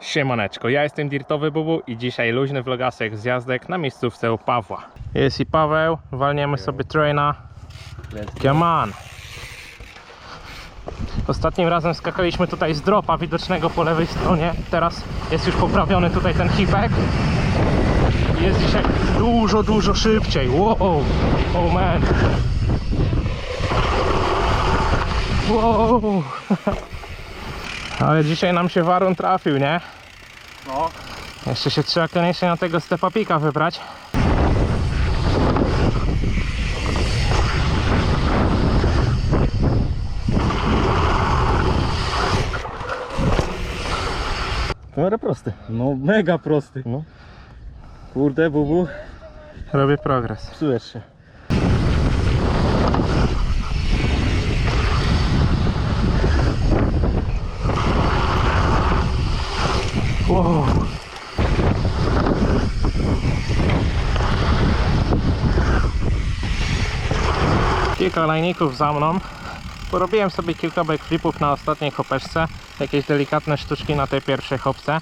Siemaneczko, ja jestem Dirtowy Bubu i dzisiaj luźny vlogasek z jazdek na miejscówce u Pawła. Jest i Paweł, walniemy sobie traina. Come on! Ostatnim razem skakaliśmy tutaj z dropa widocznego po lewej stronie. Teraz jest już poprawiony tutaj ten hipek. Jest dzisiaj dużo, dużo szybciej. Wow! Oh man! Wow! Ale dzisiaj nam się warun trafił, nie? No, Jeszcze się trzeba koniecznie na tego stepapika wybrać. miarę prosty. No, mega prosty. No. Kurde, bubu, Robię progres. psujesz się. Kilka lajników za mną. Porobiłem sobie kilka backflipów na ostatniej hopeczce. Jakieś delikatne sztuczki na tej pierwszej hopce.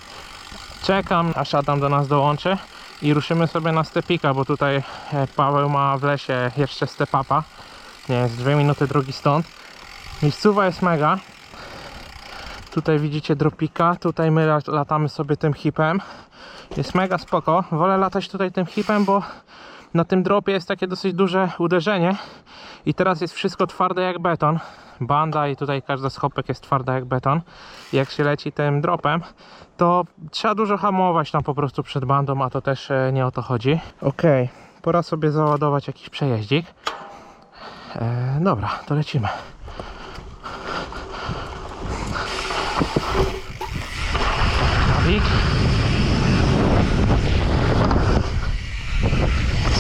Czekam aż Adam do nas dołączy i ruszymy sobie na stepika, bo tutaj e, Paweł ma w lesie jeszcze stepapa. Nie jest dwie minuty drogi stąd. Miejscowa jest mega. Tutaj widzicie dropika, tutaj my lat- latamy sobie tym hipem. Jest mega spoko. Wolę latać tutaj tym hipem, bo na tym dropie jest takie dosyć duże uderzenie i teraz jest wszystko twarde jak beton. Banda i tutaj każda z hopek jest twarda jak beton. Jak się leci tym dropem, to trzeba dużo hamować tam po prostu przed bandą, a to też e, nie o to chodzi. Ok, pora sobie załadować jakiś przejeździk. E, dobra, to lecimy. Wik.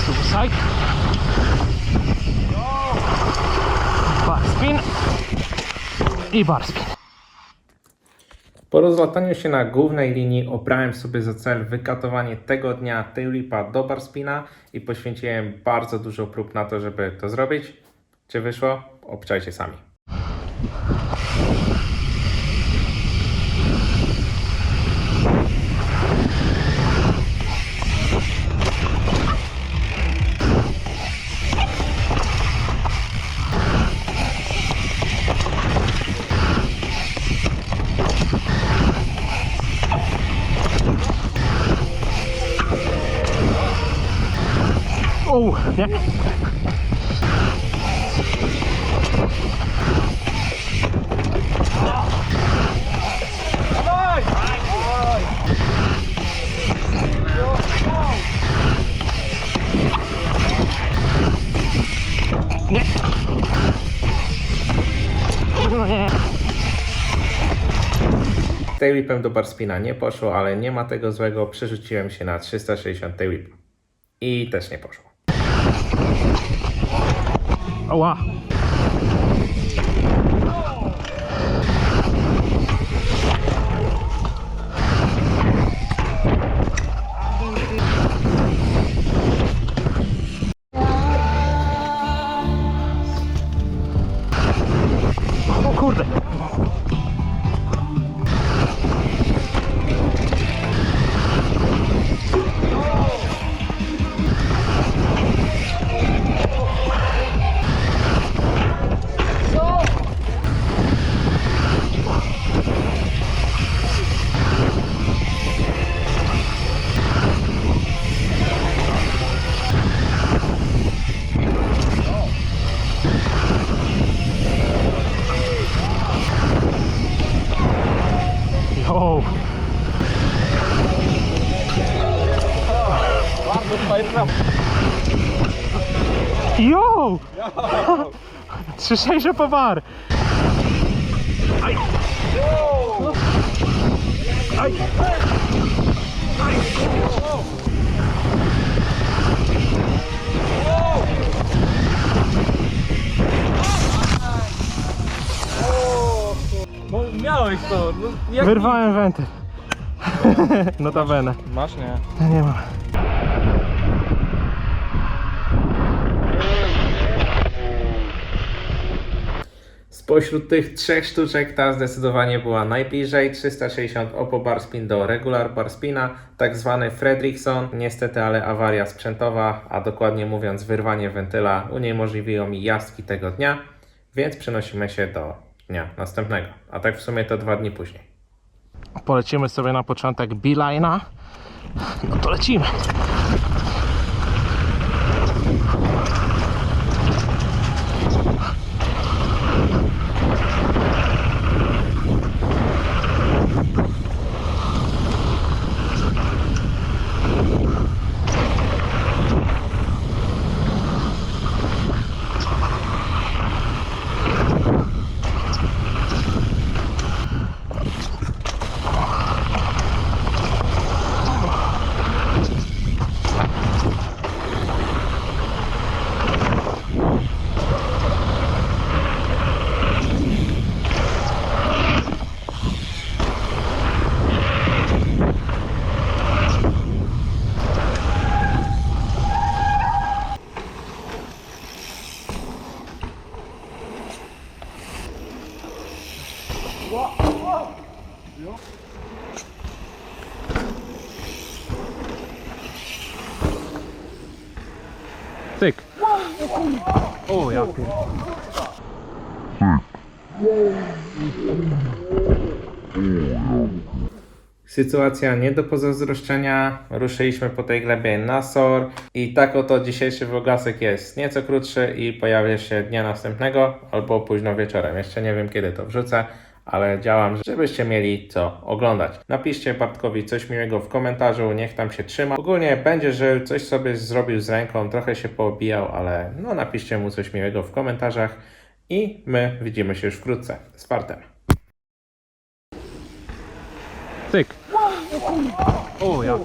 Suicide. Bar spin. I bar spin. Po rozlataniu się na głównej linii obrałem sobie za cel wykatowanie tego dnia tailipa do barspina i poświęciłem bardzo dużo prób na to, żeby to zrobić. Czy wyszło? Obczajcie sami. O, nie. Nie. Nie. Tailwhipem do nie poszło, ale nie ma tego złego. Przerzuciłem się na 360 tailwhip. I też nie poszło. أواه. Jo! Trzy sześć po bar. Aj. Aj. No, miałeś to. No, jak... Wyrwałem wenty. Notabene. Masz, nie? Nie mam. Spośród tych trzech sztuczek ta zdecydowanie była najbliżej 360 Oppo Bar Spin do Regular Bar Spina, tak zwany Fredrickson. Niestety, ale awaria sprzętowa, a dokładnie mówiąc wyrwanie wentyla uniemożliwiło mi jazdki tego dnia, więc przenosimy się do dnia następnego, a tak w sumie to dwa dni później. Polecimy sobie na początek Beeline'a. No to lecimy. Cyk. O, ja. Sytuacja nie do pozazdroszczenia. Ruszyliśmy po tej glebie na SOR i tak oto dzisiejszy vlogasek jest nieco krótszy i pojawia się dnia następnego albo późno wieczorem. Jeszcze nie wiem kiedy to wrzucę, ale działam, żebyście mieli co oglądać. Napiszcie Bartkowi coś miłego w komentarzu, niech tam się trzyma. Ogólnie będzie, że coś sobie zrobił z ręką, trochę się poobijał, ale no napiszcie mu coś miłego w komentarzach i my widzimy się już wkrótce. Z fartem. Cyk. O, ja.